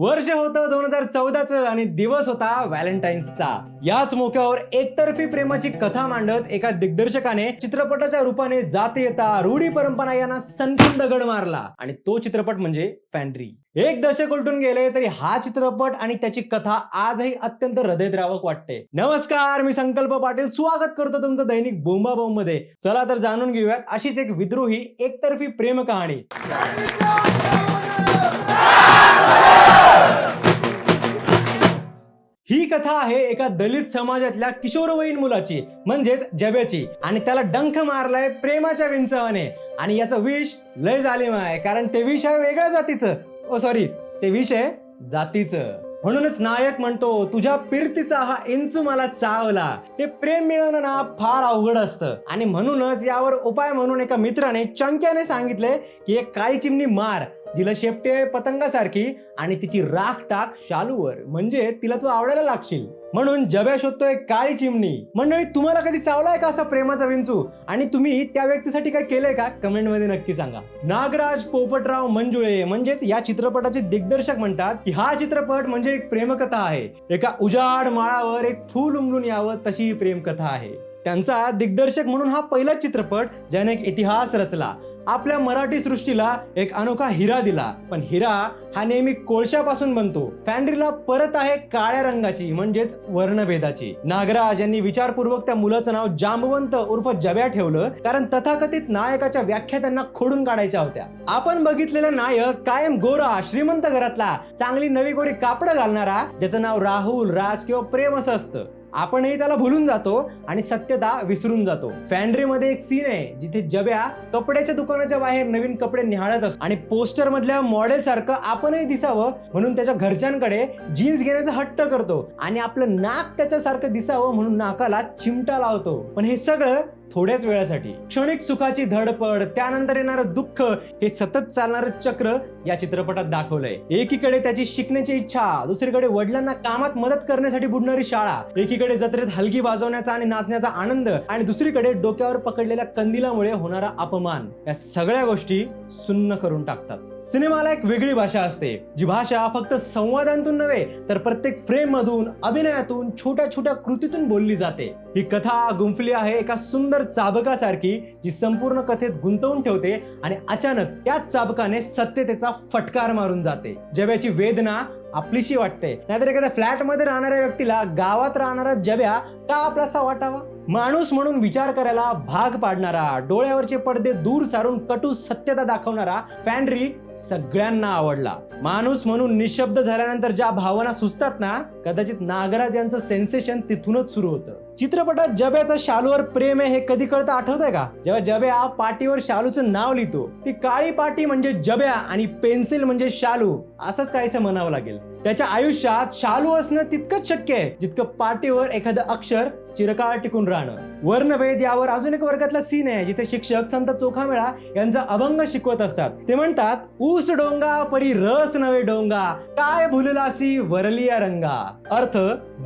वर्ष होतं दोन हजार चौदाचं आणि दिवस होता व्हॅलेंटाईन्सचा. याच मोक्यावर एकतर्फी प्रेमाची कथा मांडत एका दिग्दर्शकाने चित्रपटाच्या रूपाने जाते येता रूढी परंपरा यांना सनकीन दगड मारला. आणि तो चित्रपट म्हणजे फॅन्ड्री. एक दशक उलटून गेले तरी हा चित्रपट आणि त्याची कथा आजही अत्यंत हृदयद्रावक वाटते. नमस्कार मी संकल्प पाटील. स्वागत करतो तुमचं दैनिक बोंबा बोंबमध्ये चला तर जाणून घेऊयात अशीच एक विद्रोही एकतर्फी प्रेम कहाणी ही कथा आहे एका दलित समाजातल्या किशोरवयीन मुलाची म्हणजेच जब्याची आणि त्याला डंख मारलाय प्रेमाच्या विंचवाने. आणि याचं विष लय झाले आहे कारण ते विष आहे वेगळ्या जातीचं. ओ सॉरी ते विष आहे जातीचं. म्हणूनच नायक म्हणतो तुझ्या पिरतीचा हा इंचू मला चावला. हे प्रेम मिळवणं ना फार अवघड असतं. आणि म्हणूनच यावर उपाय म्हणून एका मित्राने चंक्याने सांगितले की एक काळी चिमणी मार. जिला शेपटे पतंगासारखी आणि तिची राख टाक शालूवर. म्हणजे तिला तू आवडायला लागशील. म्हणून जब्या शोधतोय काळी चिमणी. मंडळी तुम्हाला कधी चावलाय का असा प्रेमाचा विंचू? आणि तुम्ही त्या व्यक्तीसाठी काय केलंय का? कमेंटमध्ये नक्की सांगा. नागराज पोपटराव मंजुळे म्हणजेच या चित्रपटाचे दिग्दर्शक म्हणतात की हा चित्रपट म्हणजे एक प्रेमकथा आहे. एका उजाड माळावर एक फूल उमलून यावं तशी ही प्रेमकथा आहे. त्यांचा दिग्दर्शक म्हणून हा पहिला चित्रपट ज्याने एक इतिहास रचला. आपल्या मराठी सृष्टीला एक अनोखा हिरा दिला. पण हिरा हा नेहमी कोळशापासून बनतो. फॅन्ड्रीला परत आहे काळ्या रंगाची म्हणजेच वर्णभेदाची. नागराज यांनी विचारपूर्वक त्या मुलाचं नाव जांबवंत उर्फ जब्या ठेवलं कारण तथाकथित नायकाच्या व्याख्या त्यांना खोडून काढायच्या होत्या. आपण बघितलेला नायक कायम गोरा श्रीमंत घरातला चांगली नवी गोरी कापडं घालणारा ज्याचं नाव राहुल राज किंवा प्रेम असं असतं. आपणही त्याला भुलून जातो आणि सत्यता विसरून जातो. फॅन्ड्रीमध्ये एक सीन आहे जिथे जब्या कपड्याच्या दुकानाच्या बाहेर नवीन कपडे निहाळत असतो. आणि पोस्टर मधल्या मॉडेल सारखं आपणही दिसावं म्हणून त्याच्या घरच्यांकडे जीन्स घेण्याचा हट्ट करतो. आणि आपलं नाक त्याच्यासारखं दिसावं म्हणून नाकाला चिमटा लावतो. पण हे सगळं थोड्याच वेळासाठी. क्षणिक सुखाची धडपड त्यानंतर येणारं दुःख हे सतत चालणारं चक्र या चित्रपटात दाखवलंय. एकीकडे त्याची शिकण्याची इच्छा दुसरीकडे वडिलांना कामात मदत करण्यासाठी बुडणारी शाळा एकीकडे जत्रेत हलगी वाजवण्याचा आणि नाचण्याचा आनंद आणि दुसरीकडे डोक्यावर पकडलेल्या कंदिलामुळे होणारा अपमान. या सगळ्या गोष्टी सुन्न करून टाकतात. सिनेमाला एक वेगळी भाषा असते. जी भाषा फक्त संवादांतून नव्हे तर प्रत्येक फ्रेम मधून अभिनयातून छोट्या छोट्या कृतीतून बोलली जाते. ही कथा गुंफली आहे एका सुंदर चाबकासारखी जी संपूर्ण कथेत गुंतवून ठेवते आणि अचानक त्याच चाबकाने सत्यतेचा फटकार मारून जाते. जव्याची वेदना आपलीशी वाटते. नाहीतर एखाद्या फ्लॅटमध्ये राहणाऱ्या व्यक्तीला गावात राहणारा जब्या का आपलासा वाटावा माणूस म्हणून विचार करायला भाग पाडणारा डोळ्यावरचे पडदे दूर सारून कटू सत्यता दाखवणारा फॅनरी सगळ्यांना आवडला. माणूस म्हणून निशब्द झाल्यानंतर ज्या भावना सुचतात ना कदाचित नागराज यांचं सेन्सेशन तिथूनच सुरू होतं. चित्रपटात जब्याचं शालूवर प्रेम आहे हे कधी कळतं आठवतंय का? जेव्हा जब्या पाटीवर शालूचं नाव लिहितो ती काळी पाटी म्हणजे जब्या आणि पेन्सिल म्हणजे शालू असंच काहीसं म्हणावं लागेल. त्याच्या आयुष्यात शालू असणं तितकंच शक्य आहे जितकं पाटीवर एखादं अक्षर ചിറക്കാട്ടിക്കുണ്ടാണ് वर्णभेद यावर अजून एक वर्गातला सीन आहे जिथे शिक्षक संत चोखामेळा यांचा अभंग शिकवत असतात. ते म्हणतात ऊस डोंगा परी रस नवे डोंगा काय भुललासी वरलिया रंगा. अर्थ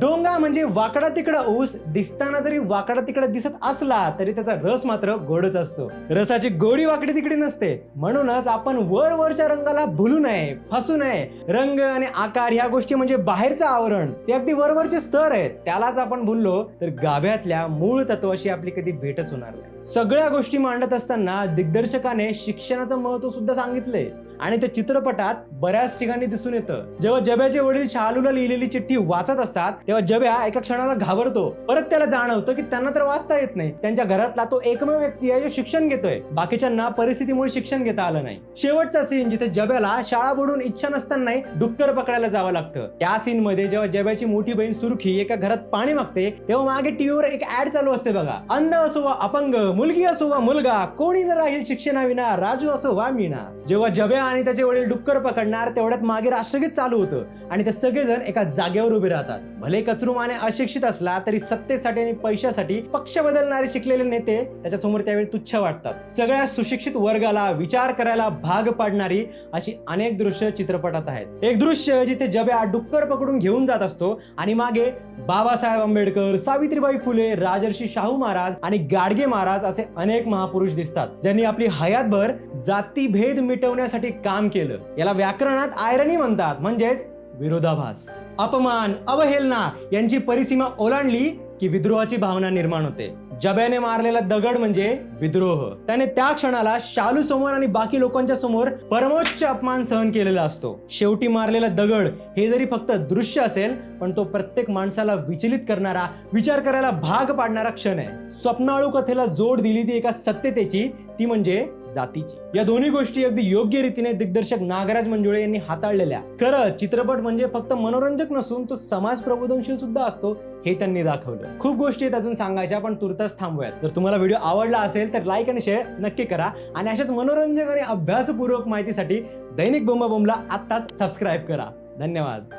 डोंगा म्हणजे वाकडा तिकडा ऊस दिसताना जरी वाकडा तिकडा दिसत असला तरी त्याचा रस मात्र गोडच असतो. रसाची गोडी वाकडी तिकडी नसते. म्हणूनच आपण वर वरच्या रंगाला भुलू नये फसू नये. रंग आणि आकार ह्या गोष्टी म्हणजे बाहेरचं आवरण. ते अगदी वरवरचे स्तर आहेत. त्यालाच आपण भुललो तर गाभ्यातल्या मूळ अशी आपली कधी भेटच होणार नाही. सगळ्या गोष्टी मांडत असताना दिग्दर्शकाने शिक्षणाचं महत्त्व सुद्धा सांगितलंय. आणि त्या चित्रपटात बऱ्याच ठिकाणी दिसून येतं. जेव्हा जब्याचे वडील शालूला लिहिलेली चिठ्ठी वाचत असतात तेव्हा जब्या एका क्षणाला घाबरतो. परत त्याला जाणवतं की त्यांना तर वाचता येत नाही. त्यांच्या घरातला तो एकमेव व्यक्ती आहे जो शिक्षण घेतोय. बाकीच्यांना परिस्थितीमुळे शिक्षण घेता आलं नाही. शेवटचा सीन जिथे जब्याला शाळा बुडून इच्छा नसतानाही डुक्कर पकडायला जावं लागतं. त्या सीन मध्ये जेव्हा जब्याची मोठी बहीण सुरखी एका घरात पाणी मागते तेव्हा मागे टीव्हीवर एक ऍड चालू असते बघा. अंध असो वा अपंग मुलगी असो वा मुलगा कोणी न राहील शिक्षणाविना राजू असो वा मीना जेव्हा जब्या आणि त्याचे वडील डुक्कर पकडणार तेवढ्यात मागे राष्ट्रगीत चालू होतं. आणि ते सगळेजण एका जागेवर उभे राहतात. भले कचरुमाने अशिक्षित असला तरी सत्तेसाठी आणि पैशासाठी पक्ष बदलणारे शिकलेले नेते त्याच्यासमोर त्यावेळी तुच्छ वाटतात. सगळ्या सुशिक्षित वर्गाला विचार करायला भाग पाडणारी अशी अनेक दृश्य चित्रपटात आहेत. एक दृश्य जिथे जब्या डुक्कर पकडून घेऊन जात असतो आणि मागे बाबासाहेब आंबेडकर सावित्रीबाई फुले राजर्षी शाहू महाराज आणि गाडगे महाराज असे अनेक महापुरुष दिसतात. ज्यांनी आपली हयातभर जाती भेद मिटवण्यासाठी काम केलं. याला व्याकरणात आयरणी म्हणतात म्हणजेच विरोधाभास. अपमान अवहेलना यांची परिसीमा ओलांडली की विद्रोहाची भावना निर्माण होते. जब्याने मारलेला दगड म्हणजे विद्रोह. त्याने त्या क्षणाला शालू समोर आणि बाकी लोकांच्या समोर परमोच्च अपमान सहन केलेला असतो. शेवटी मारलेला दगड हे जरी फक्त दृश्य असेल पण तो प्रत्येक माणसाला विचलित करणारा विचार करायला भाग पाडणारा क्षण आहे. स्वप्नाळू कथेला जोड दिली ती एका सत्यतेची ती म्हणजे जातीची. या दोन्ही गोष्टी अगदी योग्य रीतीने दिग्दर्शक नागराज मंजुळे यांनी हाताळलेल्या खरं चित्रपट म्हणजे फक्त मनोरंजक नसून तो समाज प्रबोधनशील सुद्धा असतो हे त्यांनी दाखवलं. खूप गोष्टी आहेत अजून सांगायच्या पण तुर्तास थांबूयात. जर तुम्हाला व्हिडिओ आवडला असेल तर लाईक आणि शेअर नक्की करा. आणि अशाच मनोरंजक आणि अभ्यासपूर्वक माहितीसाठी दैनिक बोंबा बोंबला आत्ताच सबस्क्राईब करा. धन्यवाद.